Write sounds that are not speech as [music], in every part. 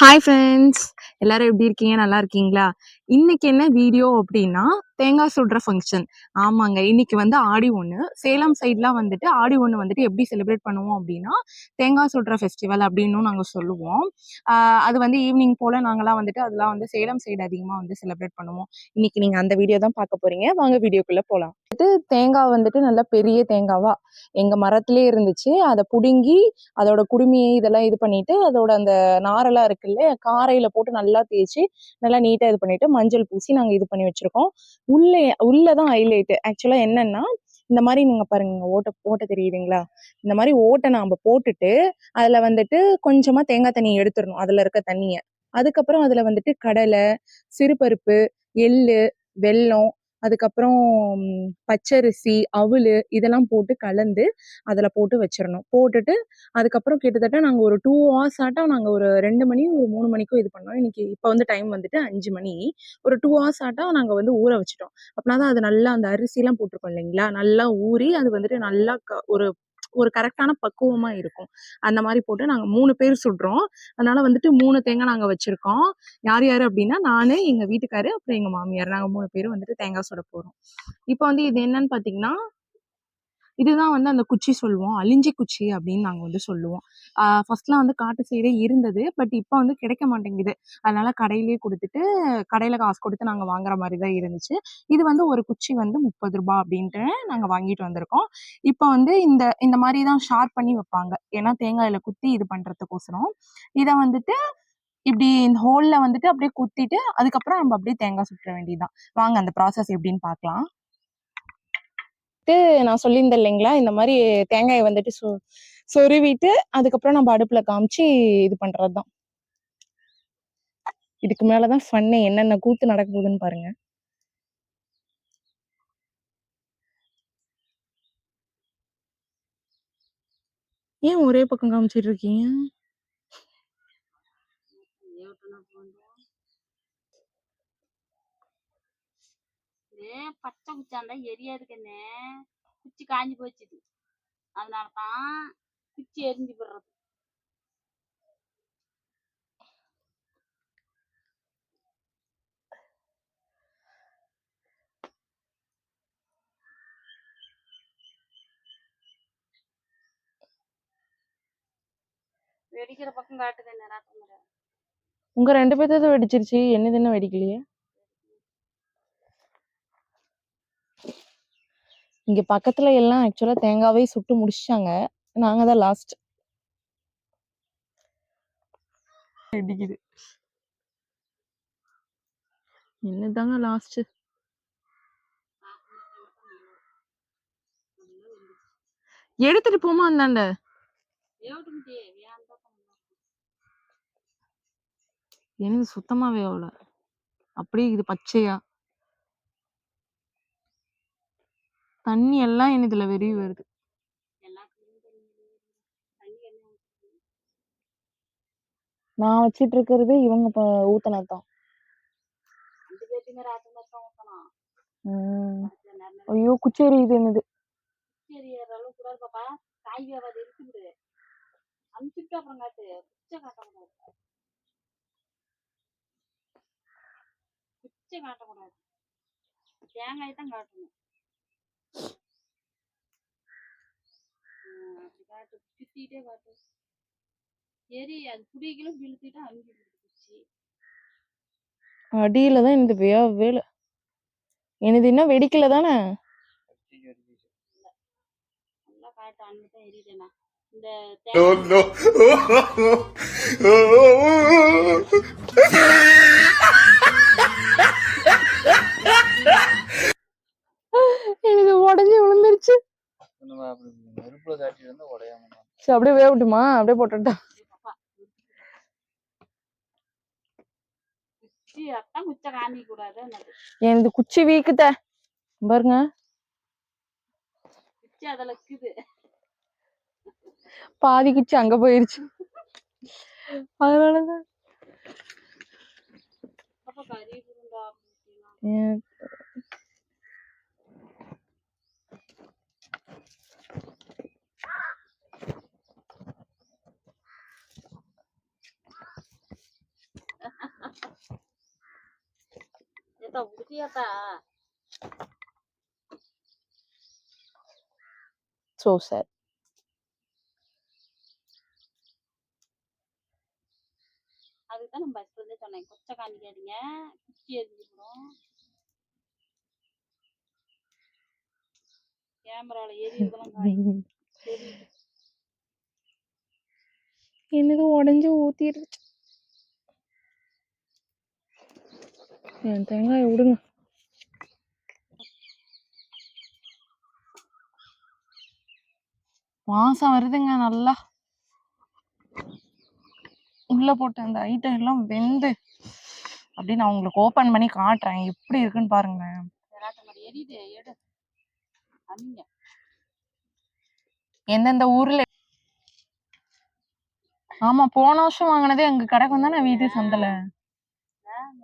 Hi friends எல்லாரும் எப்படி இருக்கீங்க? நல்லா இருக்கீங்களா? இன்னைக்கு என்ன வீடியோ அப்படின்னா தேங்காய் சுடுற ஃபங்க்ஷன் ஆமாங்க. இன்னைக்கு வந்து ஆடி ஒன்று சேலம் சைட்லாம் வந்துட்டு ஆடி ஒன்று வந்துட்டு எப்படி செலிப்ரேட் பண்ணுவோம் அப்படின்னா தேங்காய் சுடுற ஃபெஸ்டிவல் அப்படின்னு நாங்கள் சொல்லுவோம். அது வந்து ஈவினிங் போல் நாங்களாம் வந்துட்டு அதெல்லாம் வந்து சேலம் சைடு அதிகமாக வந்து செலிப்ரேட் பண்ணுவோம். இன்னைக்கு நீங்கள் அந்த வீடியோ தான் பார்க்க போறீங்க. வாங்க வீடியோக்குள்ளே போகலாம் வந்துட்டு தேங்காய் வந்துட்டு நல்லா பெரிய தேங்காவா? எங்கள் மரத்திலே இருந்துச்சு. அதை பிடுங்கி அதோட குடுமியை இதெல்லாம் இது பண்ணிட்டு அதோட அந்த நாரெல்லாம் இருக்குல்ல காரையில போட்டு நல்லா தேய்ச்சி நல்லா நீட்டா இது பண்ணிட்டு மஞ்சள் பூசி நாங்க இது பண்ணி வச்சிருக்கோம். உள்ளே உள்ளதான் ஹைலைட் ஆக்சுவலா என்னன்னா இந்த மாதிரி நீங்க பாருங்க ஓட்டை ஓட்ட தெரியுதுங்களா? இந்த மாதிரி ஓட்டை நாம போட்டுட்டு அதுல வந்துட்டு கொஞ்சமா தேங்காய் தண்ணி எடுத்துடணும் அதுல இருக்க தண்ணியை. அதுக்கப்புறம் அதுல வந்துட்டு கடலை சிறுபருப்பு எள்ளு வெல்லம் அதுக்கப்புறம் பச்சரிசி அவல் இதெல்லாம் போட்டு கலந்து அதில் போட்டு வச்சிடணும் போட்டுட்டு அதுக்கப்புறம் கிட்டத்தட்ட நாங்கள் ஒரு டூ ஹவர்ஸ் ஆட்டம் நாங்கள் ஒரு ரெண்டு மணி ஒரு மூணு மணிக்கும் இது பண்ணோம். இன்னைக்கு இப்போ வந்து டைம் வந்துட்டு அஞ்சு மணி. ஒரு டூ ஹவர்ஸ் ஆட்டம் நாங்கள் வந்து ஊற வச்சிட்டோம். அப்படின்னா தான் அது நல்லா அந்த அரிசிலாம் போட்டிருக்கோம் இல்லைங்களா? நல்லா ஊறி அது வந்துட்டு நல்லா க- ஒரு ஒரு கரெக்டான பக்குவமாக இருக்கும். அந்த மாதிரி போட்டு நாங்கள் மூணு பேர் சுடுறோம். அதனால வந்துட்டு மூணு தேங்காய் நாங்கள் வச்சுருக்கோம். யார் யார் அப்படின்னா நான் எங்கள் வீட்டுக்காரு அப்புறம் எங்கள் மாமியார். நாங்கள் மூணு பேரும் வந்துட்டு தேங்காய் சுட போகிறோம் இப்போ வந்து இது என்னன்னு பார்த்தீங்கன்னா இதுதான் வந்து அந்த குச்சி சொல்லுவோம். அழிஞ்சி குச்சி அப்படின்னு நாங்கள் வந்து சொல்லுவோம். ஃபர்ஸ்ட்லாம் வந்து காட்டு சைடே இருந்தது. பட் இப்போ வந்து கிடைக்க மாட்டேங்குது. அதனால கடையிலேயே கொடுத்துட்டு கடையில் காசு கொடுத்து நாங்கள் வாங்குற மாதிரி தான் இருந்துச்சு. இது வந்து ஒரு குச்சி வந்து முப்பது ரூபாய் அப்படின்ட்டு நாங்கள் வாங்கிட்டு வந்திருக்கோம். இப்போ வந்து இந்த இந்த மாதிரி தான் ஷார்ப் பண்ணி வைப்பாங்க. ஏன்னா தேங்காயில் குத்தி இது பண்ணுறதுக்கோசரம் இதை வந்துட்டு இப்படி இந்த ஹோல்ல வந்துட்டு அப்படியே குத்திட்டு அதுக்கப்புறம் நம்ம அப்படியே தேங்காய் சுற்ற வேண்டியதுதான். வாங்க அந்த ப்ராசஸ் எப்படின்னு பார்க்கலாம். நான் சொல்லியிருந்தேன் இல்லைங்களா? இந்த மாதிரி தேங்காயை வந்துட்டு சொ சொருவிட்டு அதுக்கப்புறம் நம்ம அடுப்புல காமிச்சு இது பண்றதுதான். இதுக்கு மேலதான் ஃபன்னு என்னென்ன கூத்து நடக்க போகுதுன்னு பாருங்க. ஏன் ஒரே பக்கம் காமிச்சிட்டு இருக்கீங்க? இருக்குது பச்சை குச்சாந்தா எரியாதுக்கண்ணே குச்சி காஞ்சி போச்சுது. அதனாலதான் குச்சி எரிஞ்சு போடுறது வெடிக்கிற பக்கம் காட்டுது ராத்திரி உங்க ரெண்டு பேர்த்தது வெடிச்சிருச்சு. என்னது என்ன வெடிக்கலையே? இங்க பக்கத்துல எல்லாம் ஆக்சுவலா தேங்காவே சுட்டு முடிச்சிட்டாங்க. நாங்க தான் லாஸ்ட் என்னதாங்க லாஸ்ட் எடுத்துட்டு போமா அந்தாண்ட. எனக்கு சுத்தமாவே அவ்வளோ அப்படியே இது பச்சையா? தண்ணி எல்லாம் எனக்கு இதுல வெறி வருது. என்ன நான் வச்சிட்டு இருக்கிறது இவங்க ப- ஊத்துனதுதான். நேரம் ஐயோ குச்சி எரியுது என்னது? தேங்காய் தான் காட்டணும் ம், காட்டு சுத்திட்டே காட்டு சரி அது பிடிக்கல இழுத்துட்டு அமுக்கி குச்சி அடியில தான் இந்த வே வேலை. எனது இன்னும் வெடிக்கல தானே? நல்லா காட்டு அங்கே தான் எரியுதுண்ணா இந்த தேங்காய் [laughs] [laughs] no. எனக்கு உடஞ்சி விழுந்துருச்சு. சரி அப்படியே வேகட்டுமா அப்படியே போட்டுட்டா. குச்சி எனது வீக்குத. பாருங்க. குச்சி அதில் இருக்குது. பாதி குச்சி அங்க போயிருச்சு. அதனாலதான். அப்போ கறி குருண்டா ஏன் ஏத்தா உறுதியாத்தா ஸோ சார் அதுக்கு தான் நம்ம ஃபர்ஸ்ட் இருந்தே சொன்னேன் கொச்சை காமிக்காதீங்க குச்சி எரிஞ்சுக்கணும் கேமரால காயும் தெரியுது என்னது உடஞ்சி ஊத்திடுச்சு என் தேங்காய் விடுங்க வாசம் வருதுங்க நல்லா. உள்ள போட்ட அந்த ஐட்டம் எல்லாம் வெந்து அப்படி நான் உங்களுக்கு ஓபன் பண்ணி காட்டுறேன். எப்படி இருக்குன்னு அமிங்க எந்தெந்த ஊர்ல ஆமா போன வருஷம் வாங்கினதே அங்க கடைக்கு தானே வீட்டு சந்தையில.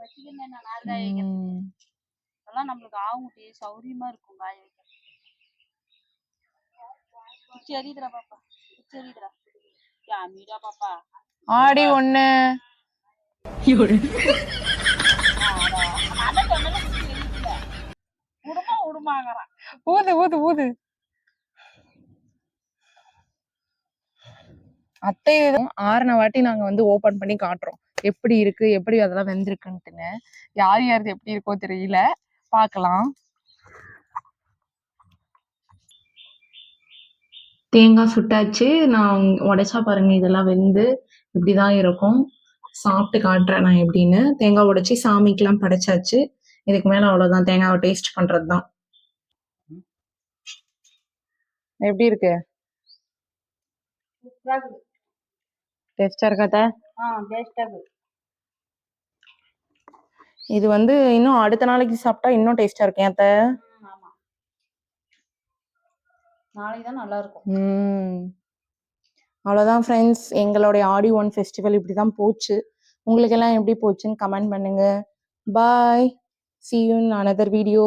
வச்சுக்கிறேன் நான் நாலு காய வைக்கிறேன் ம். அதெல்லாம் நம்மளுக்கு ஆகுட்டி சௌரியமா இருக்கும் காய வைக்க. குச்சி எரியுதுடா பாப்பா. குச்சி எரியுதுடா அமீடா பாப்பா. ஆடி ஒண்ணு. அதான் சொன்னது குச்சி எரியுதுல உடுமா உடுமாங்கிறான் ஊது ஊது ஊது. அத்தை ஆறுன வாட்டி நாங்க வந்து ஓபன் பண்ணி காட்டுறோம். எப்படி இருக்கு எப்படி அதெல்லாம் வெந்திருக்குன்ட்டுன்னு யார் யாருக்கு எப்படி இருக்கோ தெரியல. பார்க்கலாம் தேங்காய் சுட்டாச்சு. நான் உடைச்சா பாருங்க இதெல்லாம் வெந்து இப்படிதான் இருக்கும். சாப்பிட்டு காட்டுறேன் நான் எப்படின்னு. தேங்காய் உடைச்சி சாமிக்கெல்லாம் படைச்சாச்சு. இதுக்கு மேல அவ்வளவுதான். தேங்காவை டேஸ்ட் பண்றது தான் எப்படி இருக்கு? டேஸ்டா இருக்காத இது வந்து இன்னும் அடுத்த நாளைக்கு சாப்பிட்டா இன்னும் டேஸ்டா இருக்கும் ஏத்த நாளைக்கு தான் நல்லா இருக்கும். ம். அவ்வளோதான் ஃப்ரெண்ட்ஸ் எங்களுடைய ஆடி ஒன் ஃபெஸ்டிவல் இப்படி தான் போச்சு. உங்களுக்கு எல்லாம் எப்படி போச்சுன்னு கமெண்ட் பண்ணுங்க. பாய் you in another video.